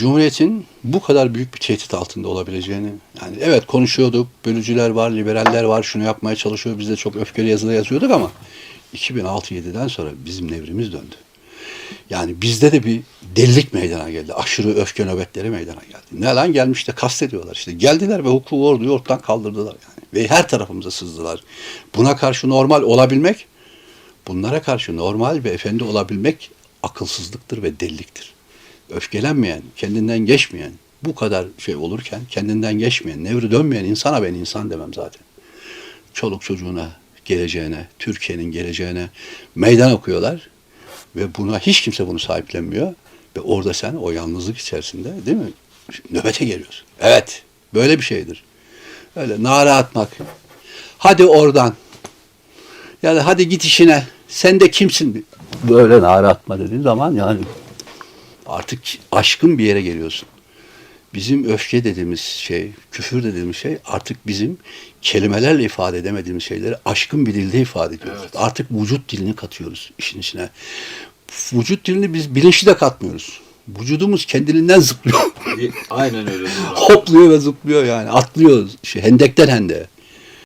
Cumhuriyetin bu kadar büyük bir tehdit altında olabileceğini yani evet konuşuyorduk bölücüler var liberaller var şunu yapmaya çalışıyor biz de çok öfkeli yazıda yazıyorduk ama 2006-7'den sonra bizim nevrimiz döndü. Yani bizde de bir delilik meydana geldi. Aşırı öfke nöbetleri meydana geldi. Ne lan gelmiş de kastediyorlar işte. Geldiler ve hukuku orduyu ortadan kaldırdılar yani. Ve her tarafımıza sızdılar. Buna karşı normal olabilmek, bunlara karşı normal ve efendi olabilmek akılsızlıktır ve deliliktir. Öfkelenmeyen, kendinden geçmeyen, bu kadar şey olurken kendinden geçmeyen, nevri dönmeyen insana ben insan demem zaten. Çoluk çocuğuna, geleceğine, Türkiye'nin geleceğine meydan okuyorlar ve buna hiç kimse bunu sahiplenmiyor ve orada sen o yalnızlık içerisinde değil mi nöbete geliyorsun. Evet böyle bir şeydir. Öyle nara atmak. Hadi oradan. Yani hadi git işine. Sen de kimsin? Böyle nara atma dediğin zaman yani artık aşkın bir yere geliyorsun. Bizim öfke dediğimiz şey, küfür dediğimiz şey artık bizim kelimelerle ifade edemediğimiz şeyleri aşkın bir dilde ifade ediyoruz. Evet. Artık vücut dilini katıyoruz işin içine. Vücut dilini biz bilinçli de katmıyoruz. Vücudumuz kendiliğinden zıplıyor. Aynen öyle. Hopluyor ve zıplıyor yani. Atlıyor. Şey, hendekten hendeğe.